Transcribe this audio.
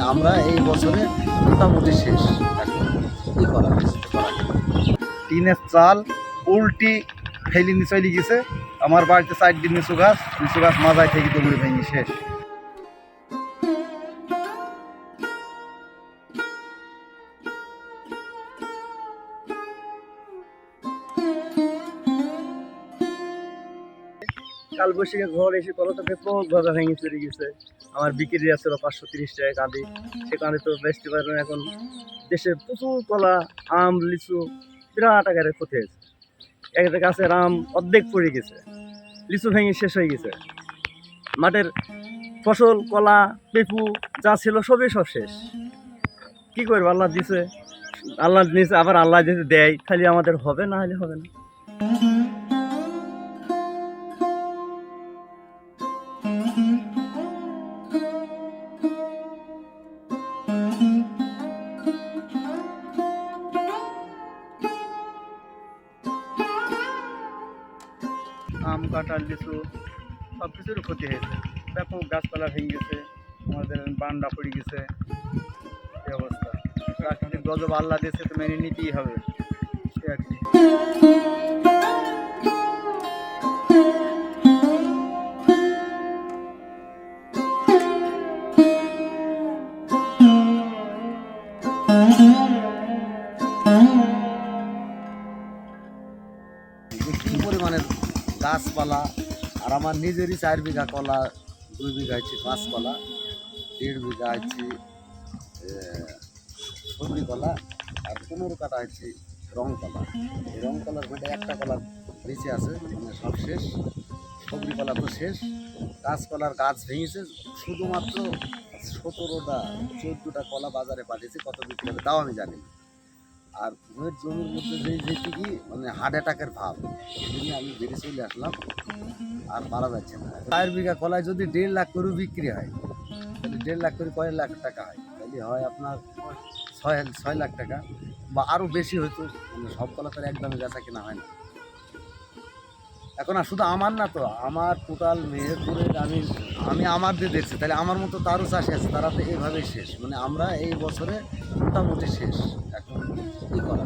মানে আমরা এই বছরে মোটামুটি শেষ করা। টিনের চাল উল্টি ফেলি নিচে গেছে আমার বাড়িতে সাইড দিন নিচু গাছ নিচু গাছ মাজায় থেকে দৌড়ে ভেঙে শেষ কাল বৈশাখে ঝড় এসে কলতা পেপো গজা ভেঙে চলে গেছে। আমার বিক্রি আসছিল পাঁচশো তিরিশ টাকা কাঁদি সে কাঁদি তো বেচতে পারবেন এখন। দেশে প্রচুর কলা, আম, লিচু, বিরাট আকারে ক্ষতি হয়েছে। একটা গাছের আম অর্ধেক পড়ে গেছে। লিচু ভেঙে শেষ হয়ে গেছে। মাঠের ফসল, কলা, পেঁপু যা ছিল সবই সব শেষ। কি করব আল্লাহ দিছে? আল্লাহ দিছে, আবার আল্লাহ যদি দেয় খালি আমাদের হবে না, হলে হবে না। আম, কাঁঠাল, লিচু সব কিছুর ক্ষতি হয়েছে। ব্যাপক গাছপালা ভেঙে গেছে আমাদের বান্ডা পড়ে গেছে। এই অবস্থা। প্রাকৃতিক গজব আল্লাহ দিয়েছে, তো মেনে নিতেই হবে। আর কি। কী পরিমাণের গাছপালা আর আমার নিজেরই চার বিঘা কলা, দুই বিঘা হচ্ছে কলা দেড় বিঘা হচ্ছে সবজি কলা আর পনেরো কাটা হচ্ছে রং কলা এই রং কলার মধ্যে একটা কলা নিচে আছে মানে সব শেষ সবজি কলা তো শেষ গাছপালার গাছ ভেঙেছে, শুধুমাত্র সতেরোটা, চোদ্দোটা কলা বাজারে পাঠিয়েছে, কত বিক্রি হবে তাও আমি জানি না। আর ভূমির জমির মধ্যে যেই যেটুকি মানে হার্ট অ্যাটাকের ভাব জন্য আমি বেরিয়ে চলে আসলাম আর পারা যাচ্ছে না। চার বিঘা কলায় যদি দেড় লাখ করে বিক্রি হয় তাহলে দেড় লাখ করে কয় লাখ টাকা হয়, তাহলে হয় আপনার ছয় ছয় লাখ টাকা বা আরও বেশি হয়তো মানে সব কলা তো আর একদমই বেচা কেনা হয় না। এখন আর শুধু আমার না তো, আমার টোটাল মেহেরপুরের আমি আমি আমার দিয়ে দেখছি, তাহলে আমার মতো তারও চাষি আছে, তারা তো এইভাবেই শেষ মানে আমরা এই বছরে মোটামুটি শেষ এখন কি করা।